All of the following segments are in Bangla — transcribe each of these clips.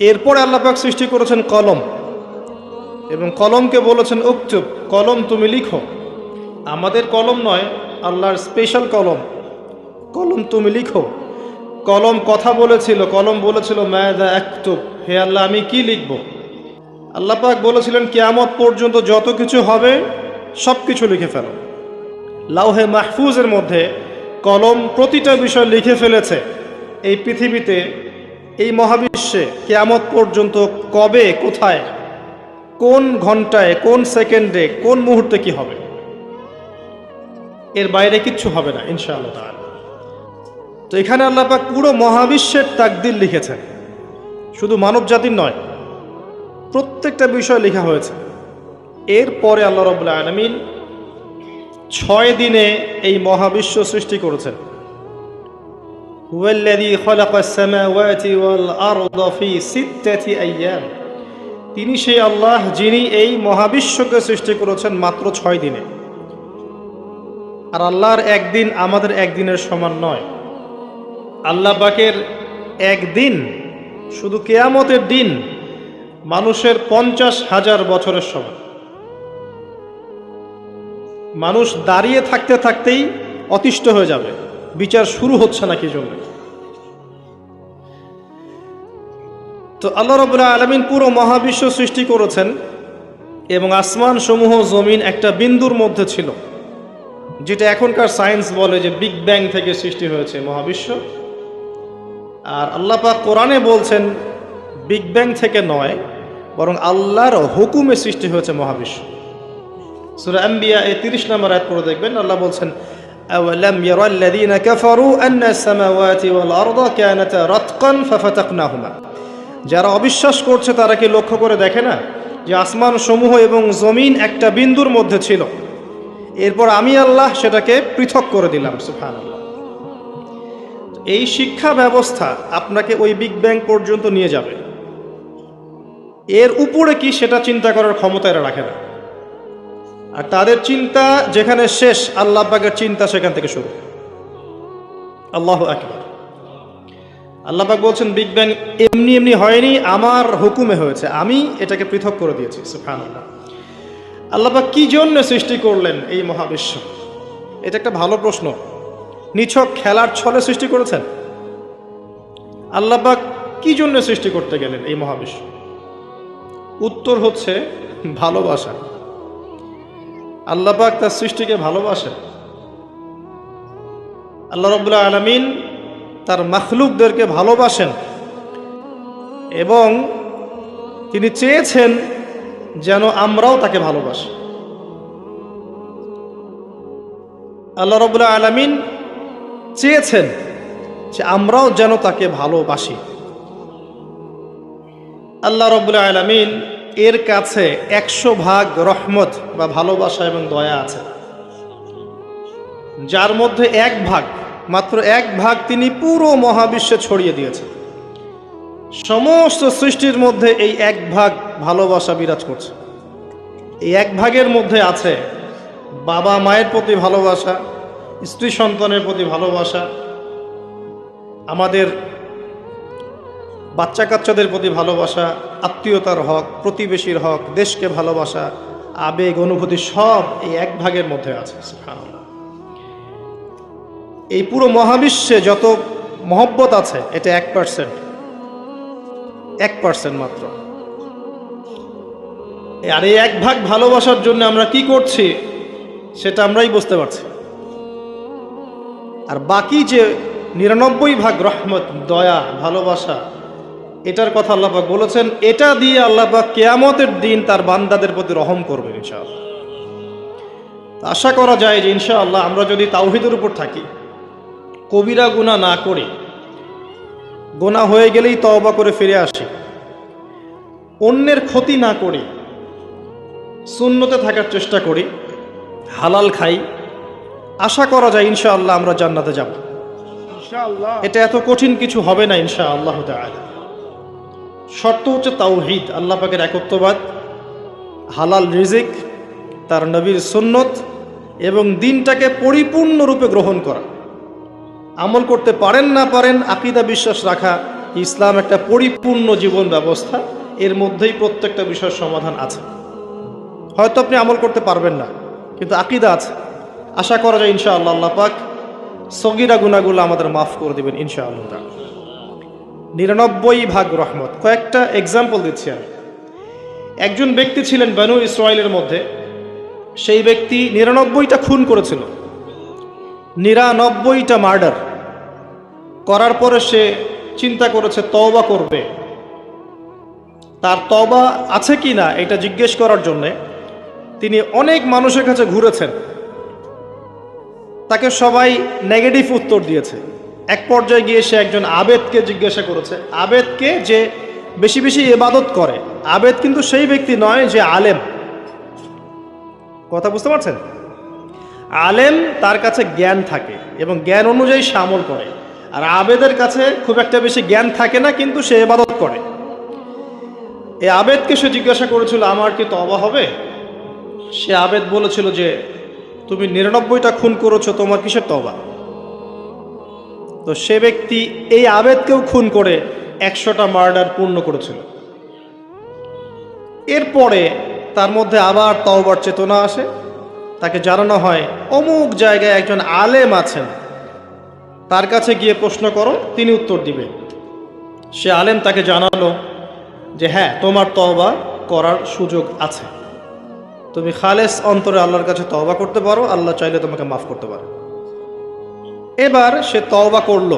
এরপরে আল্লাপাক সৃষ্টি করেছেন কলম। এবং কলমকে বলেছেন উক্তুব, কলম তুমি লিখো। আমাদের কলম নয়, আল্লাহর স্পেশাল কলম। কলম তুমি লিখো। কলম কথা বলেছিল, কলম বলেছিল ম্যাদা একতুব হে আল্লাহ, আমি কি লিখব? আল্লাহ পাক বলেছিলেন, কেয়ামত পর্যন্ত যত কিছু হবে সব কিছু লিখে ফেলো। লাউহে মাহফুজের মধ্যে কলম প্রতিটা বিষয় লিখে ফেলেছে। এই পৃথিবীতে এই মহাবিশ্বে কেয়ামত পর্যন্ত কবে, কোথায়, কোন ঘন্টায়, কোন সেকেন্ডে, কোন মুহূর্তে কি হবে? এর বাইরে কিচ্ছু হবে না, ইনশাআল্লাহ তো এখানে আল্লাহ পাক পুরো মহাবিশ্বের তাকদির লিখেছেন। শুধু মানব জাতির নয়, প্রত্যেকটা বিষয় লেখা হয়েছে। এরপরে আল্লাহ রবুল্লা আলমিন ছয় দিনে এই মহাবিশ্ব সৃষ্টি করেছেন। তিনি সেই আল্লাহ যিনি এই মহাবিশ্বকে সৃষ্টি করেছেন মাত্র ছয় দিনে। আর আল্লাহর একদিন আমাদের একদিনের সমান নয়। আল্লাহ পাকের একদিন, শুধু কেয়ামতের দিন, মানুষের পঞ্চাশ হাজার বছরের সমান। মানুষ দাঁড়িয়ে থাকতে থাকতেই অতিষ্ঠ হয়ে যাবে। বিচার শুরু হচ্ছে না কি জন্য? তো আল্লাহ রবুল্লাহ আলমিন পুরো মহাবিশ্ব সৃষ্টি করেছেন এবং আসমান সমূহ জমিন একটা বিন্দুর মধ্যে ছিল, যেটা এখনকার সায়েন্স বলে যে বিগ ব্যাং থেকে সৃষ্টি হয়েছে মহাবিশ্ব। আর আল্লাহ পাক কোরআনে বলছেন, বিগ ব্যাং থেকে নয়, বরং আল্লাহর হুকুমে সৃষ্টি হয়েছে মহাবিশ্ব। সূরা আম্বিয়া এই 30 নম্বর আয়াত পড়ে দেখবেন, আল্লাহ বলছেন, আওয়ালাম ইয়ারাল্লাযীনা কাফারু আন্না আস-সামাওয়াতি ওয়াল আরদা কানাতা রাতকান ফাফাতাকনাহুমা। যারা অবিশ্বাস করছে তারা কি লক্ষ্য করে দেখে না যে আসমান সমূহ এবং জমিন একটা বিন্দুর মধ্যে ছিল? এরপর আমি আল্লাহ সেটাকে পৃথক করে দিলাম, সুবহানাল্লাহ। এই শিক্ষা ব্যবস্থা আপনাকে ওই বিগ ব্যাং পর্যন্ত নিয়ে যাবে। এর উপরে কি সেটা চিন্তা করার ক্ষমতা এরা রাখে না। আর তাদের চিন্তা যেখানে শেষ, আল্লাহ পাকের চিন্তা সেখান থেকে শুরু। আল্লাহ আকবার। আল্লাহ পাক বলছেন বিগ ব্যাং এমনি এমনি হয়নি, আমার হুকুমে হয়েছে। আমি এটাকে পৃথক করে দিয়েছি। সুবহানাল্লাহ। আল্লাহ পাক কি জন্য সৃষ্টি করলেন এই মহাবিশ্ব? এটা একটা ভালো প্রশ্ন। নিছক খেলার ছলে সৃষ্টি করেছেন? আল্লাহ পাক কি জন্য সৃষ্টি করতে গেলেন এই মহাবিশ্ব? উত্তর হচ্ছে, ভালোবাসা। আল্লাহ পাক তার সৃষ্টিকে ভালোবাসেন। আল্লাহ রবুল্লাহ আলমিন তার মাখলুকদেরকে ভালোবাসেন এবং তিনি চেয়েছেন যেন আমরাও তাকে ভালোবাসি। আল্লাহ রবুল্লাহ আলমিন চেয়েছেন যে আমরাও যেন তাকে ভালোবাসি। আল্লাহ রবুল্লাহ আলমিন এর কাছে একশো ভাগ রহমত বা ভালোবাসা এবং দয়া আছে। যার মধ্যে এক ভাগ মাত্র এক ভাগ তিনি পুরো মহাবিশ্বে ছড়িয়ে দিয়েছেন সমস্ত সৃষ্টির মধ্যে এই এক ভাগ ভালোবাসা বিরাজ করছে এই এক ভাগের মধ্যে আছে বাবা মায়ের প্রতি ভালোবাসা, স্ত্রী সন্তানের প্রতি ভালোবাসা, আমাদের বাচ্চা কাচ্চাদের প্রতি ভালোবাসা, আত্মীয়তার হক, প্রতিবেশীর হক, দেশকে ভালোবাসা, আবেগ, অনুভূতি সব এই এক ভাগের মধ্যে আছে। এই পুরো মহাবিশ্বে যত মহব্বত আছে, এটা এক পার্সেন্ট এক পার্সেন্ট মাত্র। আর এই এক ভাগ ভালোবাসার জন্য আমরা কি করছি, সেটা আমরাই বুঝতে পারছি। আর বাকি যে নিরানব্বই ভাগ রহমত, দয়া, ভালোবাসা, এটার কথা আল্লাপাক বলেছেন, এটা দিয়ে আল্লাপাক কেয়ামতের দিন তার বান্দাদের প্রতি রহম করবেন ইনশাআল্লাহ। আশা করা যায় যে ইনশাআল্লাহ আমরা যদি তাওহিদের উপর থাকি কবিরা গুণা না করে গোনা হয়ে গেলেই তওবা করে ফিরে আসি। অন্যের ক্ষতি না করি শূন্যতে থাকার চেষ্টা করি হালাল খাই। আশা করা যায় ইনশাআল্লাহ আমরা জান্নাতে যাব। ইনশাআল্লাহ। এটা এত কঠিন কিছু হবে না ইনশা আল্লাহ শর্ত হচ্ছে তাওহিদ আল্লাহ পাকের একত্ববাদ হালাল রিজিক তার নবীর সুন্নত এবং দিনটাকে পরিপূর্ণরূপে গ্রহণ করা। আমল করতে পারেন না পারেন, আকিদা বিশ্বাস রাখা ইসলাম একটা পরিপূর্ণ জীবন ব্যবস্থা। এর মধ্যেই প্রত্যেকটা বিষয়ের সমাধান আছে। হয়তো আপনি আমল করতে পারবেন না, কিন্তু আকিদা আছে। আশা করা যায় ইনশা আল্লাহ পাক সগিরা গুনাগুলো আমাদের মাফ করে দেবেন ইনশা আল্লাহ নিরানব্বই ভাগ রহমত। কয়েকটা এক্সাম্পল দিচ্ছি আমি। একজন ব্যক্তি ছিলেন বানু ইসরায়েলের মধ্যে। সেই ব্যক্তি নিরানব্বইটা খুন করেছিল। নিরানব্বইটা মার্ডার করার পরে সে চিন্তা করেছে, তওবা করবে। তার তবা আছে কি না এটা জিজ্ঞেস করার জন্যে তিনি অনেক মানুষের কাছে ঘুরেছেন। তাকে সবাই নেগেটিভ উত্তর দিয়েছে। এক পর্যায়ে গিয়ে সে একজন আবেদকে জিজ্ঞাসা করেছে, আবেদকে যে বেশি বেশি এবাদত করে, আবেদ কিন্তু সেই ব্যক্তি নয় যে আলেম। কথা বুঝতে পারছেন? আলেম তার কাছে জ্ঞান থাকে এবং জ্ঞান অনুযায়ী সে আমল করে। আর আবেদের কাছে খুব একটা বেশি জ্ঞান থাকে না, কিন্তু সে এবাদত করে। এই আবেদকে সে জিজ্ঞাসা করেছিল, আমার কি তবা হবে? সে আবেদ বলেছিল যে, তুমি নিরানব্বইটা খুন করেছ, তোমার কিসের তবা তো সে ব্যক্তি এই আবেদকেও খুন করে একশোটা মার্ডার পূর্ণ করেছিল। এরপরে তার মধ্যে আবার তওবার চেতনা আসে। তাকে জানানো হয়, অমুক জায়গায় একজন আলেম আছেন তার কাছে গিয়ে প্রশ্ন করো, তিনি উত্তর দিবে। সে আলেম তাকে জানালো যে হ্যাঁ তোমার তওবা করার সুযোগ আছে। তুমি খালেস অন্তরে আল্লাহর কাছে তওবা করতে পারো, আল্লাহ চাইলে তোমাকে মাফ করতে পারে। এবার সে তওবা করল।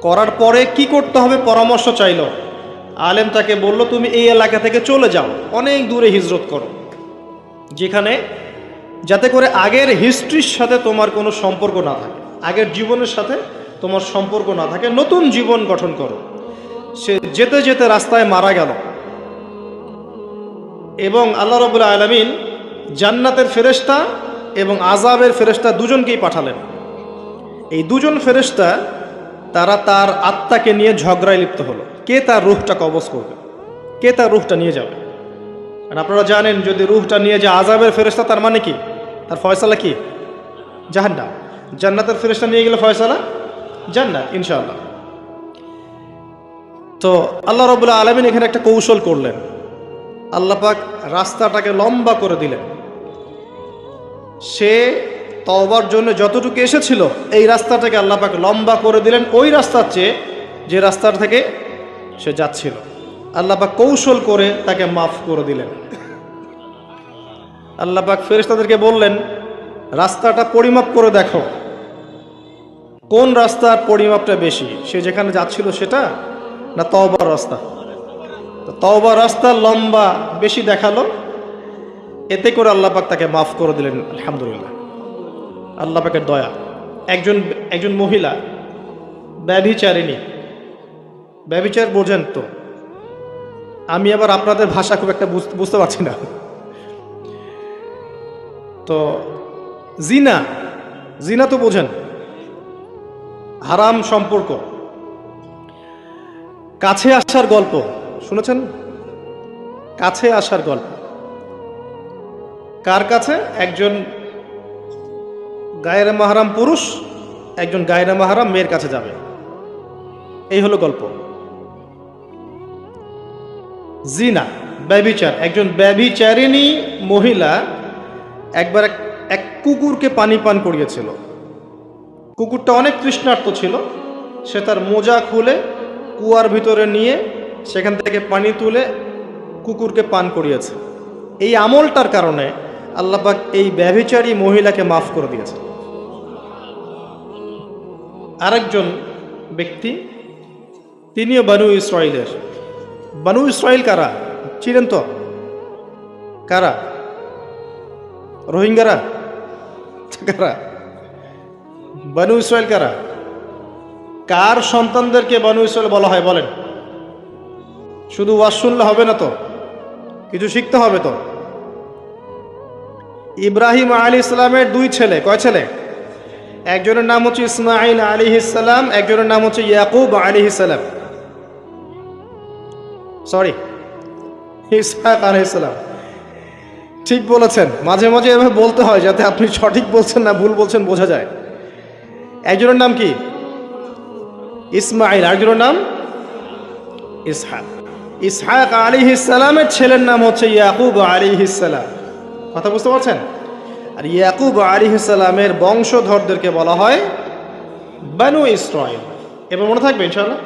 করার পরে কি করতে হবে পরামর্শ চাইলো। আলেম তাকে বলল, তুমি এই এলাকা থেকে চলে যাও, অনেক দূরে হিজরত করো, যেখানে যাতে করে আগের হিস্ট্রির সাথে তোমার কোনো সম্পর্ক না থাকে। আগের জীবনের সাথে তোমার সম্পর্ক না থাকে, নতুন জীবন গঠন করো। সে যেতে যেতে রাস্তায় মারা গেল। এবং আল্লাহ রবুল্লা আলমিন জান্নাতের ফেরেস্তা এবং আজাবের ফেরেস্তা দুজনকেই পাঠালেন। এই দুজন ফেরেস্তা তারা তার আত্মাকে নিয়ে ঝগড়ায় লিপ্ত হলো। কে তার রুহটা কবজ করবে? কে তার রুহটা নিয়ে যাবে? আর আপনারা জানেন, যদি রুহটা নিয়ে যায় আজাবের ফেরেস্তা তার মানে কি? তার ফয়সালা কি? জাহান্নাম। জান্নাতের ফেরেস্তা নিয়ে গেলে ফয়সালা? জান্নাত, ইনশাআল্লাহ। তো আল্লাহ রবুল্লা আলমিন এখানে একটা কৌশল করলেন। আল্লাহ পাক রাস্তাটাকে লম্বা করে দিলেন। সে তওবার জন্য যতটুকু এসেছিল, এই রাস্তাটাকে আল্লাহ পাক লম্বা করে দিলেন। ওই রাস্তার চেয়ে যে রাস্তার থেকে সে যাচ্ছিল, আল্লাহ পাক কৌশল করে তাকে মাফ করে দিলেন। আল্লাহ পাক ফেরেশতাদেরকে বললেন, রাস্তাটা পরিমাপ করে দেখো। কোন রাস্তার পরিমাপটা বেশি? সে যেখানে যাচ্ছিল সেটা না তওবার রাস্তা? তো তওবা রাস্তা লম্বা বেশি দেখাল। এতে করে আল্লাহ পাক তাকে মাফ করে দিলেন, আলহামদুলিল্লাহ। আল্লাহ পাকের দয়া। একজন একজন মহিলা, ব্যভিচারিণী। ব্যভিচার বোঝেন তো। আমি আবার আপনাদের ভাষা খুব একটা বুঝ- বুঝতে পারছি না। তো জিনা জিনা তো বোঝেন। হারাম সম্পর্ক। কাছে আসার গল্প। শুনেছেন? কাছে আসার গল্প। কার কাছে? একজন গায়ের মাহারাম পুরুষ, একজন গায়ের মাহারাম মেয়ের কাছে যাবে। এই হলো গল্প। জিনা, ব্যবিচার। একজন ব্যবিচারিণী মহিলা একবার এক- এক কুকুরকে পানি পান করিয়েছিল। কুকুরটা অনেক তৃষ্ণার্ত ছিল। সে তার মোজা খুলে কুয়ার ভিতরে নিয়ে সেখান থেকে পানি তুলে কুকুরকে পান করিয়েছে। এই আমলটার কারণে আল্লাপাক এই ব্যভিচারী মহিলাকে মাফ করে দিয়েছে। আরেকজন ব্যক্তি, তিনিও বানু ইসরায়েলের বানু ইসরায়েল কারা? ছিলেন তো? কারা? রোহিঙ্গারা? কারা? বানু ইসরায়েল কারা? কার সন্তানদেরকে বানু ইসরায়েল বলা হয় বলেন? শুধু ওয়াজ শুনলে হবে না তো? কিছু শিখতে হবে তো? ইব্রাহিম আলী ইসলামের দুই ছেলে, কয় ছেলে? একজনের নাম হচ্ছে ইসমাইল আলী ইসালাম, একজনের নাম হচ্ছে ইয়াকুব আলী ইসালাম। সরি ইসহাক আলী ইসলাম। ঠিক বলেছেন। মাঝে মাঝে এভাবে বলতে হয় যাতে আপনি সঠিক বলছেন না ভুল বলছেন, বোঝা যায়। একজনের নাম কি? ইসমাইল আরেকজনের নাম? ইসহাক। ইসহাক আলী ইসালামের ছেলের নাম হচ্ছে ইয়াকুব আলী ইসালাম কথা বুঝতে পারছেন? আর ইয়াকুব আলী ইসালামের বংশধরদেরকে বলা হয় বানু ইসরায়েল এবার মনে থাকবে ইনশাল্লাহ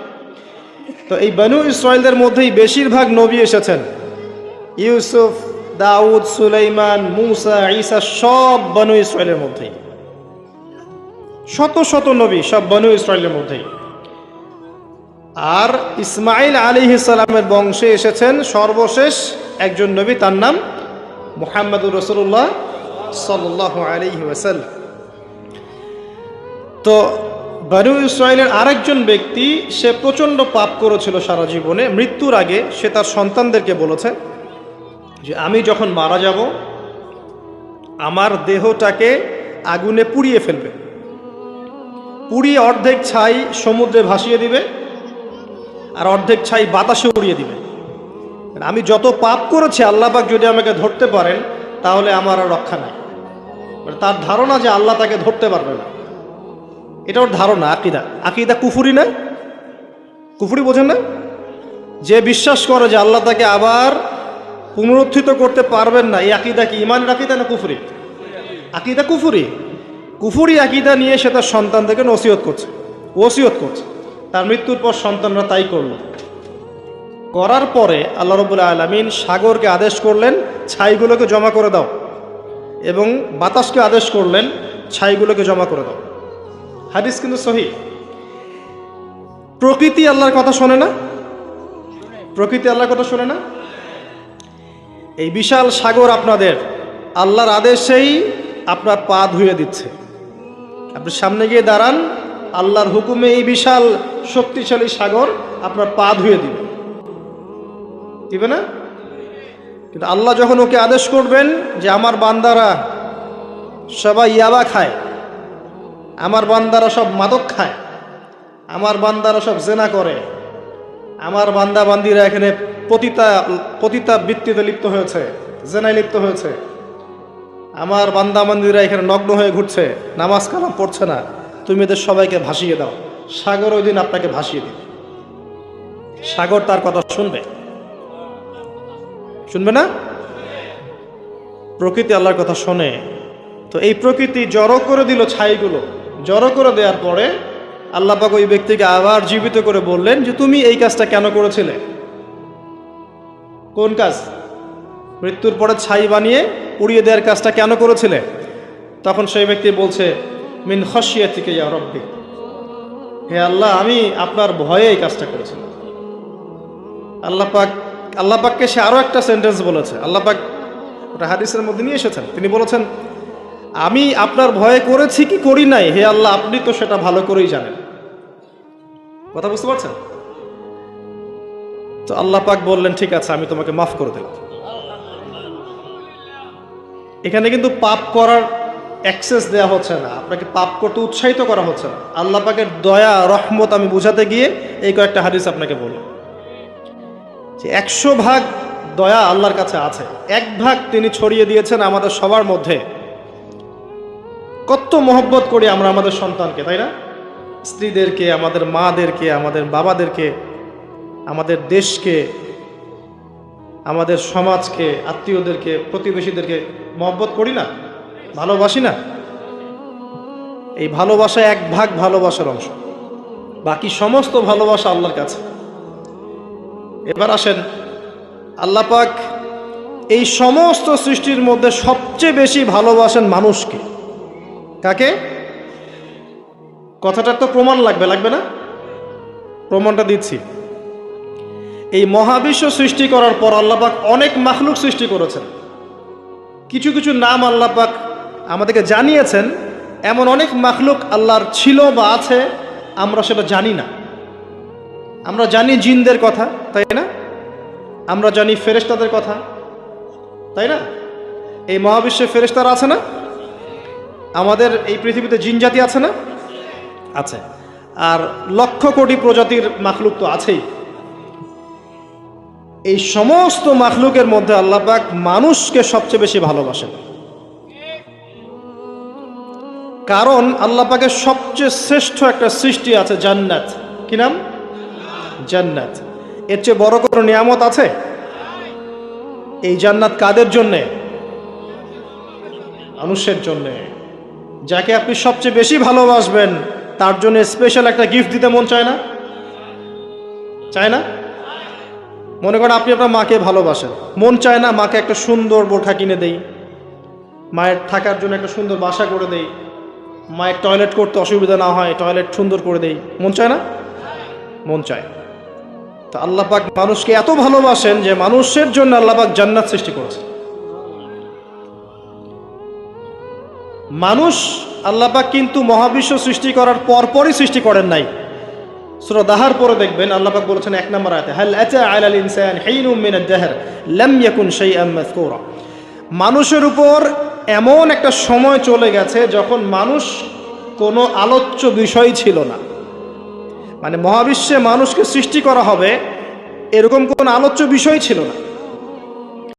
তো এই বানু ইসরায়েলদের মধ্যেই বেশিরভাগ নবী এসেছেন। ইউসুফ, দাউদ, সুলাইমান, মুসা, ঈসা সব বানু ইসরায়েলের মধ্যেই। শত শত নবী, সব বানু ইসরায়েলের মধ্যেই। আর ইসমাইল আলী ইসালামের বংশে এসেছেন সর্বশেষ একজন নবী, তার নাম মোহাম্মদুর রসুল্লাহ সাল্লাহ আলী ওয়াসাল তো বানু ইসরায়েলের আরেকজন ব্যক্তি, সে প্রচণ্ড পাপ করেছিল সারা জীবনে, মৃত্যুর আগে সে তার সন্তানদেরকে বলেছে যে, আমি যখন মারা যাব, আমার দেহটাকে আগুনে পুড়িয়ে ফেলবে। পুড়িয়ে অর্ধেক ছাই সমুদ্রে ভাসিয়ে দিবে আর অর্ধেক ছাই বাতাসে উড়িয়ে দিবে। আমি যত পাপ করেছি আল্লাপাক যদি আমাকে ধরতে পারেন, তাহলে আমার আর রক্ষা নাই। মানে তার ধারণা যে আল্লাহ তাকে ধরতে পারবে না। এটা ওর ধারণা, আকিদা। আকিদা কুফুরি না? কুফুরি বোঝেন না? যে বিশ্বাস করে যে আল্লাহ তাকে আবার পুনরুত্থিত করতে পারবেন না, এই আকিদা কি? ইমানের আকিদা না কুফুরি? আকিদা কুফুরি। কুফুরি আকিদা নিয়ে সে তার সন্তানদেরকে নসিহত করছে ওসিয়ত করছে। তার মৃত্যুর পর সন্তানরা তাই করল। করার পরে আল্লাহ রবুল্লা আলমিন সাগরকে আদেশ করলেন, ছাইগুলোকে জমা করে দাও এবং বাতাসকে আদেশ করলেন, ছাইগুলোকে জমা করে দাও। হাদিস কিন্তু সহি। প্রকৃতি আল্লাহর কথা শোনে না? প্রকৃতি আল্লাহর কথা শোনে না? এই বিশাল সাগর আপনাদের, আল্লাহর আদেশেই আপনার পা ধুয়ে দিচ্ছে। আপনি সামনে গিয়ে দাঁড়ান, আল্লাহর হুকুমে এই বিশাল শক্তিশালী সাগর আপনার পা ধুয়ে দিবে। দিবে না? কিন্তু আল্লাহ যখন ওকে আদেশ করবেন যে আমার বান্দারা সবাই ইয়াবা খায়, আমার বান্দারা সব মাদক খায়, আমার বান্দারা সব জেনা করে, আমার বান্দা বান্দিরা এখানে পতিতা পতিতা বৃত্তিতে লিপ্ত হয়েছে, জেনায় লিপ্ত হয়েছে। আমার বান্দা বান্দিরা এখানে নগ্ন হয়ে ঘুরছে, নামাজ কালাম পড়ছে না। তুমি এদের সবাইকে ভাসিয়ে দাও। সাগর ওই দিন আপনাকে ভাসিয়ে দিবে। সাগর তার কথা শুনবে। শুনবে না? প্রকৃতি আল্লাহর কথা শোনে। তো এই প্রকৃতি জড়ো করে দিল ছাইগুলো। জড়ো করে দেওয়ার পরে আল্লাহ পাক ওই ব্যক্তিকে আবার জীবিত করে বললেন যে, তুমি এই কাজটা কেন করেছিলে? কোন কাজ? মৃত্যুর পরে ছাই বানিয়ে উড়িয়ে দেওয়ার কাজটা কেন করেছিলে? তখন সেই ব্যক্তি বলছে, মিন খসিয়া থেকে ইয়া রব্বি। হে আল্লাহ, আমি আপনার ভয়ে এই কাজটা করেছিলাম আল্লাহ পাক, আল্লাহ পাককে সে আরও একটা সেন্টেন্স বলেছে। আল্লাহ পাক ওটা হাদিসের মধ্যে নিয়ে এসেছেন। তিনি বলেছেন, আমি আপনার ভয়ে করেছি কি করি নাই? হে আল্লাহ, আপনি তো সেটা ভালো করেই জানেন। কথা বুঝতে পারছেন? তো আল্লাহ পাক বললেন, ঠিক আছে, আমি তোমাকে মাফ করে দিলাম। এখানে কিন্তু পাপ করার অ্যাক্সেস দেওয়া হচ্ছে না। আপনাকে পাপ করতে উৎসাহিত করা হচ্ছে না। আল্লাহ পাকের দয়া, রহমত আমি বোঝাতে গিয়ে এই কয়েকটা হাদিস আপনাকে বললাম যে একশো ভাগ দয়া আল্লাহর কাছে আছে। এক ভাগ তিনি ছড়িয়ে দিয়েছেন আমাদের সবার মধ্যে। কত মহব্বত করি আমরা আমাদের সন্তানকে, তাই না? স্ত্রীদেরকে, আমাদের মাদেরকে, আমাদের বাবাদেরকে, আমাদের দেশকে আমাদের সমাজকে, আত্মীয়দেরকে, প্রতিবেশীদেরকে মহব্বত করি না? ভালোবাসি না? এই ভালোবাসা এক ভাগ ভালোবাসার অংশ। বাকি সমস্ত ভালোবাসা আল্লাহর কাছে। এবার আসেন, আল্লাহ পাক এই সমস্ত সৃষ্টির মধ্যে সবচেয়ে বেশি ভালোবাসেন মানুষকে। কাকে? কথাটার তো প্রমাণ লাগবে লাগবে না? প্রমাণটা দিচ্ছি। এই মহাবিশ্ব সৃষ্টি করার পর আল্লাপাক অনেক মাখলুক সৃষ্টি করেছেন। কিছু কিছু নাম আল্লাপাক আমাদেরকে জানিয়েছেন। এমন অনেক মাখলুক আল্লাহর ছিল বা আছে, আমরা সেটা জানি না। আমরা জানি জিনদের কথা, তাই না? আমরা জানি ফেরেশতাদের কথা, তাই না? এই মহাবিশ্বে ফেরেশতারা আছে না? আমাদের এই পৃথিবীতে জিন জাতি আছে না? আছে। আর লক্ষ কোটি প্রজাতির মাখলুক তো আছেই। এই সমস্ত মাখলুকের মধ্যে আল্লাপাক মানুষকে সবচেয়ে বেশি ভালোবাসেন। কারণ আল্লাপাকের সবচেয়ে শ্রেষ্ঠ একটা সৃষ্টি আছে জান্নাত। কি নাম? জান্নাত। এর চেয়ে বড় কোনো নিয়ামত আছে? এই জান্নাত কাদের জন্যে? মানুষের জন্যে। যাকে আপনি সবচেয়ে বেশি ভালোবাসবেন, তার জন্য স্পেশাল একটা গিফট দিতে মন চায় না? চায় না? মনে করেন আপনি আপনার মাকে ভালোবাসেন। মন চায় না মাকে একটা সুন্দর বোরখা কিনে দেই। মায়ের থাকার জন্য একটা সুন্দর বাসা করে দেই। মায়ের টয়লেট করতে অসুবিধা না হয় টয়লেট সুন্দর করে দেই। মন চায় না? মন চায়। তা আল্লাহ পাক মানুষকে এত ভালোবাসেন যে মানুষের জন্য আল্লাহ পাক জান্নাত সৃষ্টি করেছে। মানুষ আল্লাহ পাক কিন্তু মহাবিশ্ব সৃষ্টি করার পরপরই সৃষ্টি করেন নাই। সূরা দাহার পরে দেখবেন বলেছেন এক নম্বর আয়তে, হাল আলাল ইনসান লাম ইয়াকুন মাযকুরা। মানুষের উপর এমন একটা সময় চলে গেছে যখন মানুষ কোনো আলোচ্য বিষয় ছিল না। মানে মহাবিশ্বে মানুষকে সৃষ্টি করা হবে এরকম কোন আলোচ্য বিষয় ছিল না।